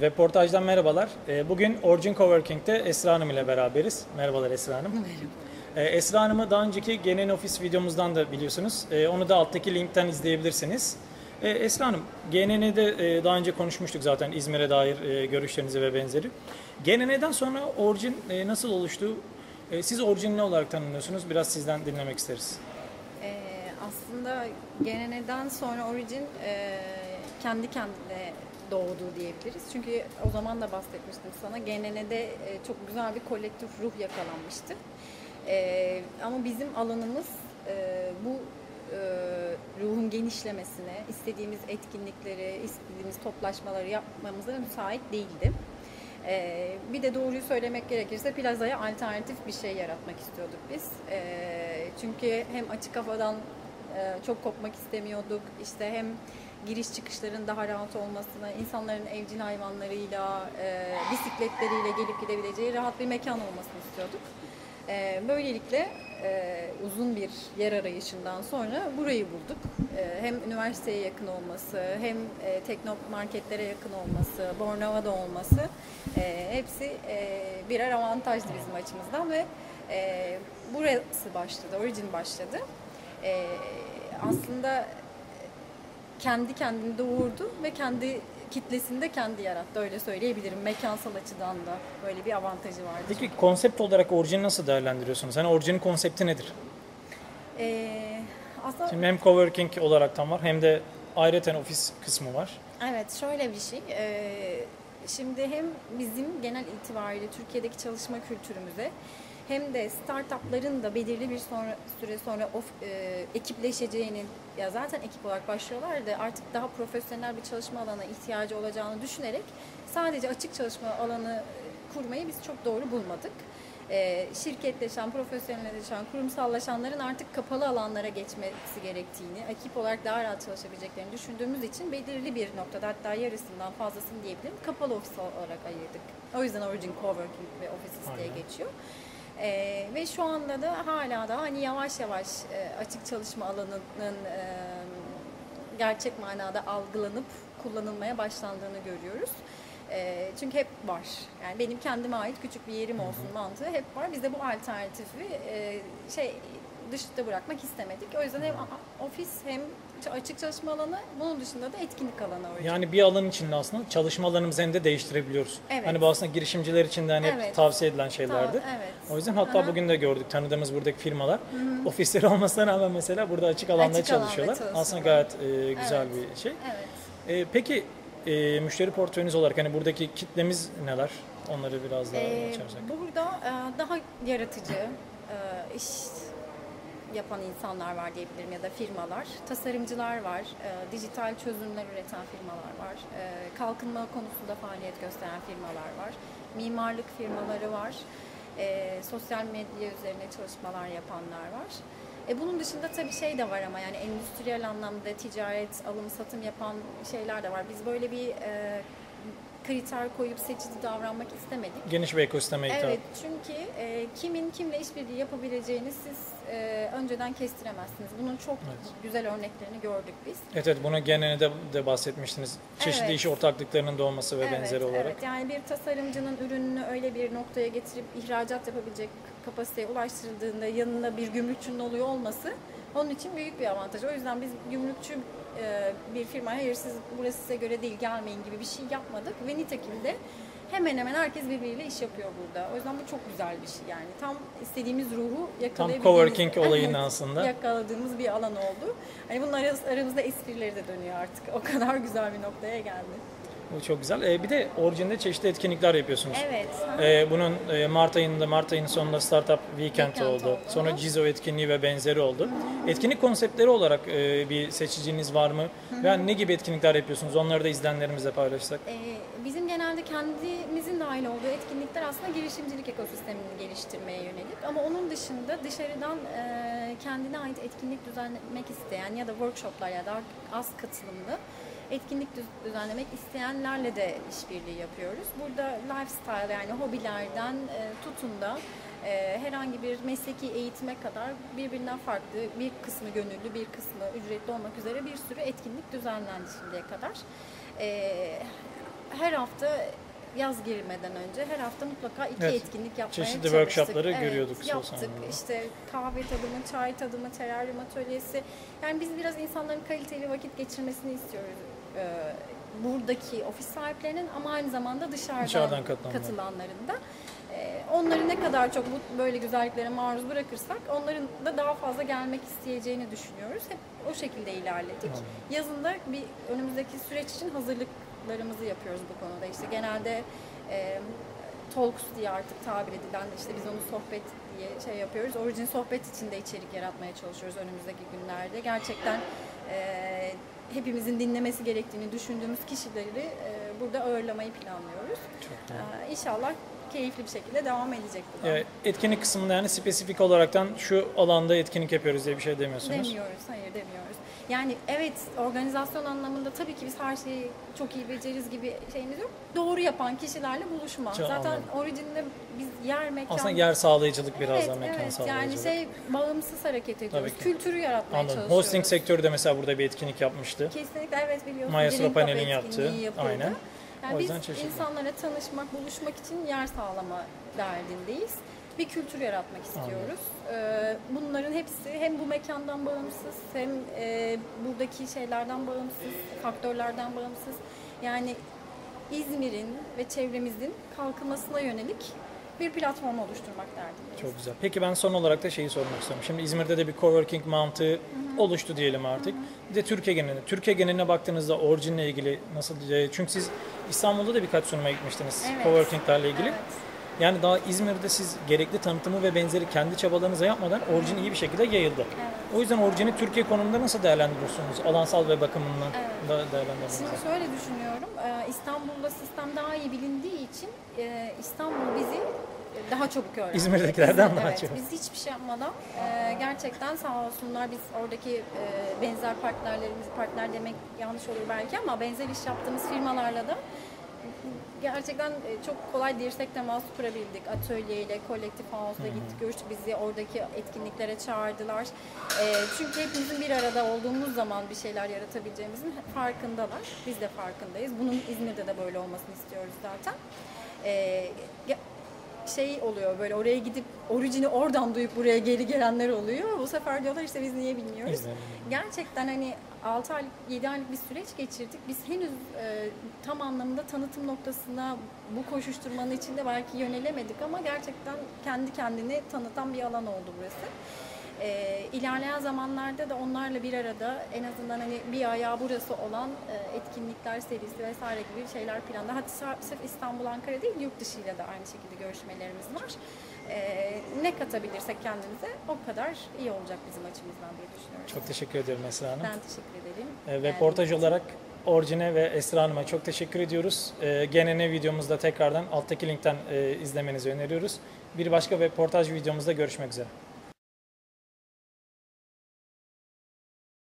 Webportaj'dan merhabalar. Ee, Bugün Origin Coworking'de Esra Hanım ile beraberiz. Merhabalar Esra Hanım. Merhaba. Esra Hanım'ı daha önceki genel ofis videomuzdan da biliyorsunuz. Ee, Onu da alttaki linkten izleyebilirsiniz. Ee, Esra Hanım, GNN'de e, daha önce konuşmuştuk zaten İzmir'e dair e, görüşlerinizi ve benzeri. GNN'den sonra Origin e, nasıl oluştu? Siz Origin ne olarak tanımlıyorsunuz? Biraz sizden dinlemek isteriz. Ee, aslında GNN'den sonra Origin e, kendi kendine doğdu diyebiliriz. Çünkü o zaman da bahsetmiştim sana. GNN'de e, çok güzel bir kolektif ruh yakalanmıştı. E, ama bizim alanımız e, bu e, ruhun genişlemesine, istediğimiz etkinlikleri, istediğimiz toplaşmaları yapmamıza müsait değildi. Bir de doğruyu söylemek gerekirse plazaya alternatif bir şey yaratmak istiyorduk biz. Çünkü hem açık kafadan çok kopmak istemiyorduk. İşte hem giriş çıkışların daha rahat olmasını, insanların evcil hayvanlarıyla, e, bisikletleriyle gelip gidebileceği rahat bir mekan olmasını istiyorduk. Ee, böylelikle e, uzun bir yer arayışından sonra burayı bulduk. E, hem üniversiteye yakın olması, hem e, teknomarketlere yakın olması, Bornova'da olması e, hepsi e, birer avantajdı bizim açımızdan ve e, burası başladı, Origin başladı. E, aslında kendi kendini doğurdu ve kendi kitlesini de kendi yarattı öyle söyleyebilirim. Mekansal açıdan da böyle bir avantajı vardı. Peki konsept olarak Origin'i nasıl değerlendiriyorsunuz? Hani Origin'in konsepti nedir? Ee, aslında Şimdi hem coworking olaraktan var hem de ayrıca ofis kısmı var. evet şöyle bir şey. Ee, şimdi hem bizim genel itibariyle Türkiye'deki çalışma kültürümüze hem de startupların da belirli bir sonra, süre sonra of, e, ekipleşeceğini ya zaten ekip olarak başlıyorlar da artık daha profesyonel bir çalışma alanına ihtiyacı olacağını düşünerek sadece açık çalışma alanı kurmayı biz çok doğru bulmadık. E, şirketleşen, profesyonelleşen, kurumsallaşanların artık kapalı alanlara geçmesi gerektiğini, ekip olarak daha rahat çalışabileceklerini düşündüğümüz için belirli bir noktada hatta yarısından fazlasını diyebilirim kapalı ofis olarak ayırdık. O yüzden Origin Coworking ve Offices diye Aynen. geçiyor. Ee, ve şu anda da hala da hani yavaş yavaş e, açık çalışma alanının e, gerçek manada algılanıp kullanılmaya başlandığını görüyoruz. E, çünkü hep var. Yani benim kendime ait küçük bir yerim olsun mantığı hep var. Biz de bu alternatifi e, şey dışta bırakmak istemedik. O yüzden hem ofis hem açık çalışma alanı, bunun dışında da etkinlik alanı var. Yani bir alan içinde aslında çalışma alanımızı hem de değiştirebiliyoruz. Evet. Hani bu aslında girişimciler için de hani hep Evet. tavsiye edilen şeylerdi. Ta- evet. O yüzden hatta Aha. bugün de gördük tanıdığımız buradaki firmalar ofisleri olmasına rağmen mesela burada açık alanda Açık alanda çalışıyorlar. çalışıyorlar. Aslında gayet e, güzel Evet. bir şey. Evet. E, peki e, müşteri portföyünüz olarak hani buradaki kitlemiz neler? Onları biraz daha Ee, açarsak. burada e, daha yaratıcı e, iş yapan insanlar var diyebilirim ya da firmalar. Tasarımcılar var, e, dijital çözümler üreten firmalar var, e, kalkınma konusunda faaliyet gösteren firmalar var, mimarlık firmaları var, e, sosyal medya üzerine çalışmalar yapanlar var. E, bunun dışında tabii şey de var ama yani endüstriyel anlamda ticaret, alım satım yapan şeyler de var. Biz böyle bir e, kriter koyup seçici davranmak istemedik. Geniş bir ekosisteme hitap. Evet çünkü e, kimin kimle işbirliği yapabileceğini siz e, önceden kestiremezsiniz. Bunun çok Evet. güzel örneklerini gördük biz. Evet evet bunu genelde de, bahsetmiştiniz. Çeşitli Evet. iş ortaklıklarının doğması ve benzeri olarak. Evet, yani bir tasarımcının ürününü öyle bir noktaya getirip ihracat yapabilecek kapasiteye ulaştırıldığında yanında bir gümrükçünün oluyor olması onun için büyük bir avantaj. O yüzden biz gümrükçü e, bir firmaya hayır siz burası size göre değil gelmeyin gibi bir şey yapmadık ve nitekim de hemen hemen herkes birbiriyle iş yapıyor burada. O yüzden bu çok güzel bir şey yani. Tam istediğimiz ruhu Tam yakalayabildiğimiz... coworking olayını Evet, aslında. Yakaladığımız bir alan oldu. Hani bunun aramızda esprileri de dönüyor artık. O kadar güzel bir noktaya geldi. Bu çok güzel. E, bir de orijinde çeşitli etkinlikler yapıyorsunuz. Evet. Ee, bunun e, Mart ayında, Mart ayının sonunda Startup Weekend, Weekend oldu. oldu. Sonra Cizo etkinliği ve benzeri oldu. Etkinlik konseptleri olarak e, bir seçiciniz var mı? Yani ne gibi etkinlikler yapıyorsunuz? Onları da izleyenlerimizle paylaşsak. Ee, bizim genelde kendimizin dahil olduğu etkinlikler aslında girişimcilik ekosistemini geliştirmeye yönelik. Ama onun dışında dışarıdan e, kendine ait etkinlik düzenlemek isteyen ya da workshoplar ya da az katılımlı etkinlik düz- düzenlemek isteyenlerle de işbirliği yapıyoruz. Burada lifestyle yani hobilerden e, tutun da e, herhangi bir mesleki eğitime kadar birbirinden farklı bir kısmı gönüllü bir kısmı ücretli olmak üzere bir sürü etkinlik düzenlendi şimdiye kadar. E, her hafta yaz girmeden önce her hafta mutlaka iki Evet. etkinlik yapmaya Çeşitli çalıştık. workshopları görüyorduk sosyal Yaptık. İşte kahve tadımı, çay tadımı, teraryum atölyesi. Yani biz biraz insanların kaliteli vakit geçirmesini istiyoruz. Ee, buradaki ofis sahiplerinin ama aynı zamanda dışarıdan, Dışarıdan katılanlar. katılanların da. Ee, onları ne kadar çok bu böyle güzelliklere maruz bırakırsak onların da daha fazla gelmek isteyeceğini düşünüyoruz. Hep o şekilde ilerledik. Anladım. Yazında bir önümüzdeki süreç için hazırlıklarımızı yapıyoruz bu konuda. İşte genelde e, Talks diye artık tabir edilen işte biz onu sohbet diye şey yapıyoruz. Origin sohbet içinde içerik yaratmaya çalışıyoruz önümüzdeki günlerde. Gerçekten e, hepimizin dinlemesi gerektiğini düşündüğümüz kişileri e, burada ağırlamayı planlıyoruz. Çok. E, inşallah keyifli bir şekilde devam edecek bu da. Ee, etkinlik kısmında yani spesifik olaraktan şu alanda etkinlik yapıyoruz diye bir şey demiyorsunuz. Demiyoruz, hayır demiyoruz. Yani evet organizasyon anlamında tabii ki biz her şeyi çok iyi beceririz gibi şeyimiz yok. Doğru yapan kişilerle buluşma. Çok Zaten anladım. orijinde biz yer mekan... Aslında yer sağlayıcılık biraz evet, da mekan evet. sağlayıcılık. Yani şey bağımsız hareket ediyoruz. Kültürü yaratmaya Anladım. çalışıyoruz. Hosting sektörü de mesela burada bir etkinlik yapmıştı. Kesinlikle evet biliyorsun. Maestro Green Cup Panel'in etkinliği yaptığı, aynen. Yani biz çeşitli. insanlara tanışmak, buluşmak için yer sağlama derdindeyiz. Bir kültür yaratmak istiyoruz. Ee, bunların hepsi hem bu mekandan bağımsız hem e, buradaki şeylerden bağımsız, faktörlerden bağımsız. Yani İzmir'in ve çevremizin kalkınmasına yönelik bir platform oluşturmak derdindeyiz. Çok güzel. Peki ben son olarak da şeyi sormak istiyorum. Şimdi İzmir'de de bir coworking mantığı oluştu diyelim artık. Bir de Türkiye geneline. Türkiye geneline baktığınızda orijinle ilgili nasıl? e, Çünkü siz İstanbul'da da birkaç sunuma gitmiştiniz Evet. coworkinglerle ilgili. Evet. Yani daha İzmir'de siz gerekli tanıtımı ve benzeri kendi çabalarınızla yapmadan orijin iyi bir şekilde yayıldı. Evet. O yüzden orijini Türkiye konumunda nasıl değerlendiriyorsunuz? Alansal ve bakımından Evet. da değerlendirmenizi. Şimdi şöyle düşünüyorum. Ee, İstanbul'da sistem daha iyi bilindiği için e, İstanbul bizi daha çabuk öğrendi. İzmir'dekilerden Biz- daha evet, çok. Biz hiçbir şey yapmadan e, gerçekten sağ olsunlar biz oradaki e, benzer partnerlerimiz, partner demek yanlış olur belki ama benzer iş yaptığımız firmalarla da gerçekten e, çok kolay dirsek teması kurabildik. Atölyeyle, kolektif house'la gittik, görüştük. Bizi oradaki etkinliklere çağırdılar. E, çünkü hepimizin bir arada olduğumuz zaman bir şeyler yaratabileceğimizin farkındalar. Biz de farkındayız. Bunun İzmir'de de böyle olmasını istiyoruz zaten. E, şey oluyor böyle oraya gidip orijini oradan duyup buraya geri gelenler oluyor. Bu sefer diyorlar işte biz niye bilmiyoruz. İzmir'de. Gerçekten hani 6 aylık 7 aylık bir süreç geçirdik. Biz henüz e, tam anlamda tanıtım noktasına bu koşuşturmanın içinde belki yönelemedik ama gerçekten kendi kendini tanıtan bir alan oldu burası. E, ilerleyen zamanlarda da onlarla bir arada en azından hani bir ayağı burası olan e, etkinlikler serisi vesaire gibi şeyler planda. Hatta sırf İstanbul, Ankara değil yurt dışıyla da aynı şekilde görüşmelerimiz var. E, ne katabilirsek kendimize o kadar iyi olacak bizim açımızdan diye düşünüyoruz. Çok teşekkür ediyorum Esra Hanım. Ben teşekkür ederim. E, Geldiğiniz Reportaj için. olarak Orjine ve Esra Hanım'a çok teşekkür ediyoruz. E, GNN videomuzda tekrardan alttaki linkten e, izlemenizi öneriyoruz. Bir başka reportaj videomuzda görüşmek üzere.